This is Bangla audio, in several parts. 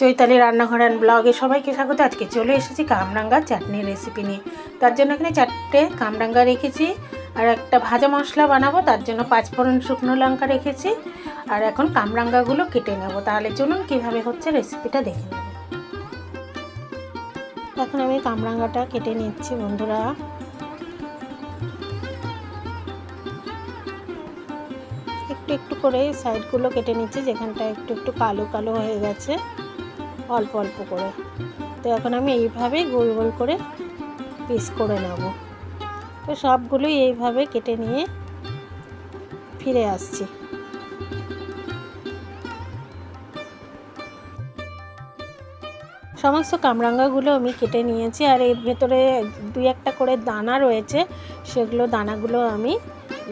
চৈতালি রান্নাঘর অ্যান্ড ব্লগে সবাইকে স্বাগত। আজকে চলে এসেছি কামরাঙ্গা চাটনির রেসিপি নিয়ে। তার জন্য এখানে চারটে কামরাঙ্গা রেখেছি, আর একটা ভাজা মশলা বানাবো, তার জন্য পাঁচফোড়ন শুকনো লঙ্কা রেখেছি, আর এখন কামরাঙ্গাগুলো কেটে নেব। তাহলে চলুন কীভাবে হচ্ছে রেসিপিটা দেখে নেব। এখন আমি কামরাঙ্গাটা কেটে নিচ্ছি, বন্ধুরা। একটু একটু করে সাইডগুলো কেটে নিচ্ছি, যেখানটা একটু একটু কালো কালো হয়ে গেছে। অল্প অল্প করে। তো এখন আমি এইভাবে গোল গোল করে পিস করে নেব। তো সবগুলোই এইভাবে কেটে নিয়ে ফিরে আসছি। সমস্ত কামরাঙ্গাগুলো আমি কেটে নিয়েছি আর এর ভেতরে দুই একটা করে দানা রয়েছে, সেগুলো দানাগুলো আমি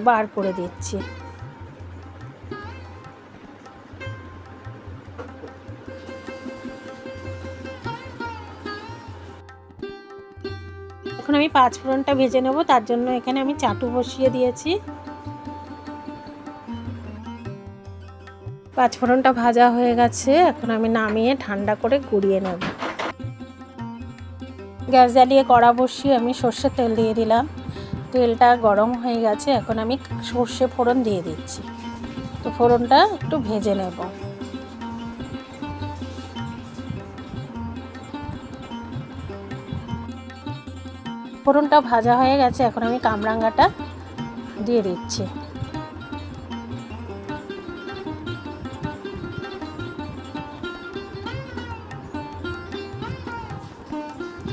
বার করে দিচ্ছি। এখন আমি পাঁচ ফোড়নটা ভেজে নেব, তার জন্য এখানে আমি চাটু বসিয়ে দিয়েছি। পাঁচ ফোড়নটা ভাজা হয়ে গেছে, এখন আমি নামিয়ে ঠান্ডা করে গুঁড়িয়ে নেব। গ্যাস জ্বালিয়ে কড়া বসিয়ে আমি সর্ষের তেল দিয়ে দিলাম। তেলটা গরম হয়ে গেছে, এখন আমি সর্ষে ফোড়ন দিয়ে দিচ্ছি। তো ফোড়নটা একটু ভেজে নেব। ফোড়নটা ভাজা হয়ে গেছে, এখন আমি কামরাঙ্গাটা দিয়ে দিচ্ছি।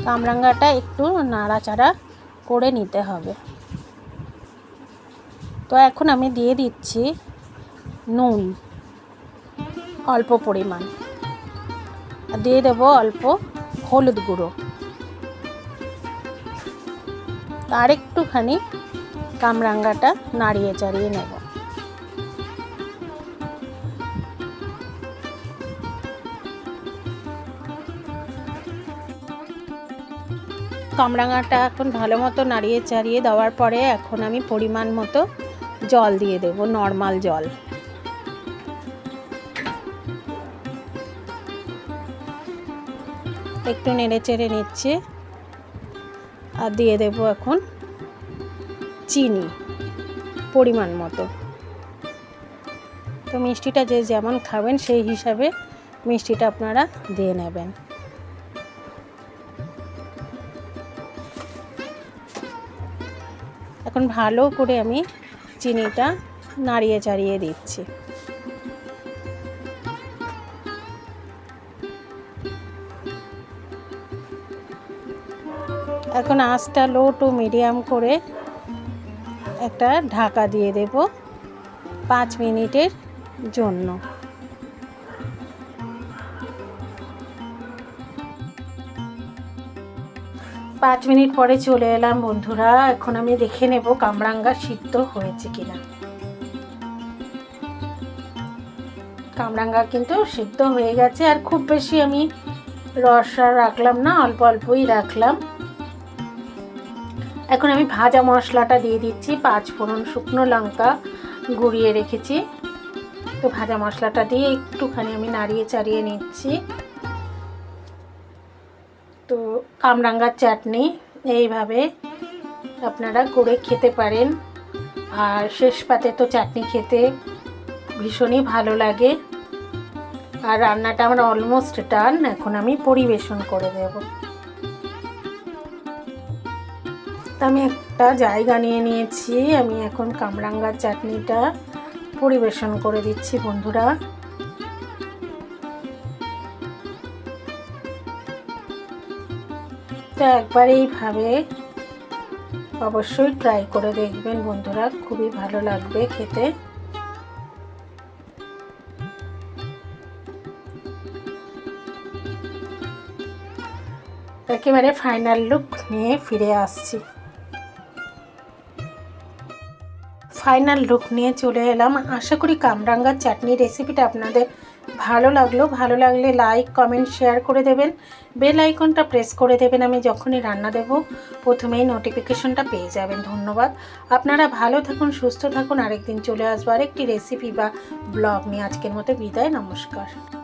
কামরাঙ্গাটা একটু নাড়াচাড়া করে নিতে হবে। তো এখন আমি দিয়ে দিচ্ছি নুন, অল্প পরিমাণ। দিয়ে দেবো অল্প হলুদ গুঁড়ো। আর একটুখানি কামরাঙ্গাটা নাড়িয়ে চাড়িয়ে নেব। কামরাঙাটা এখন ভালো মতো নাড়িয়ে চাড়িয়ে দেওয়ার পরে এখন আমি পরিমাণ মতো জল দিয়ে দেব, নর্মাল জল। একটু নেড়ে চেড়ে নিচ্ছে। আর দিয়ে দেব এখন চিনি, পরিমাণ মতো। তো মিষ্টিটা যে যেমন খাবেন, সেই হিসাবে মিষ্টিটা আপনারা দিয়ে নেবেন। এখন ভালো করে আমি চিনিটা নাড়িয়ে চাড়িয়ে দিচ্ছি। এখন আঁচটা লো টু মিডিয়াম করে একটা ঢাকা দিয়ে দেব পাঁচ মিনিটের জন্য। পাঁচ মিনিট পরে চলে এলাম বন্ধুরা, এখন আমি দেখে নেব কামরাঙ্গা সিদ্ধ হয়েছে কিনা। কামরাঙ্গা কিন্তু সিদ্ধ হয়ে গেছে, আর খুব বেশি আমি রস রাখলাম না, অল্প অল্পই রাখলাম। এখন আমি ভাজা মশলাটা দিয়ে দিচ্ছি, পাঁচ ফোড়ন শুকনো লঙ্কা গুঁড়িয়ে রেখেছি। তো ভাজা মশলাটা দিয়ে একটুখানি আমি নাড়িয়ে চাড়িয়ে নিচ্ছি। তো কামরাঙ্গার চাটনি এইভাবে আপনারা করে খেতে পারেন। আর শেষ পাতে তো চাটনি খেতে ভীষণই ভালো লাগে। আর রান্নাটা আমার অলমোস্ট ডান এখন আমি পরিবেশন করে দেব। তো আমি একটা জায়গা নিয়ে নিয়েছি। আমি এখন কামরাঙ্গার চাটনিটা পরিবেশন করে দিচ্ছি, বন্ধুরা। তো একবার এইভাবে অবশ্যই ট্রাই করে দেখবেন, বন্ধুরা। খুবই ভালো লাগবে খেতে। একেবারে ফাইনাল লুক নিয়ে ফিরে আসছি। ফাইনাল লুক নিয়ে চলে এলাম। আশা করি কামরাঙ্গার চাটনি রেসিপিটা আপনাদের ভালো লাগল। ভালো লাগলে লাইক কমেন্ট শেয়ার করে দেবেন। বেল আইকনটা প্রেস করে দেবেন। আমি যখনই রান্না দেব, প্রথমেই নোটিফিকেশনটা পেয়ে যাবেন। ধন্যবাদ। আপনারা ভালো থাকুন, সুস্থ থাকুন। আরেকদিন চলে আসব আরেকটি রেসিপি বা ব্লগ নিয়ে। আজকের মতো বিদায়, নমস্কার।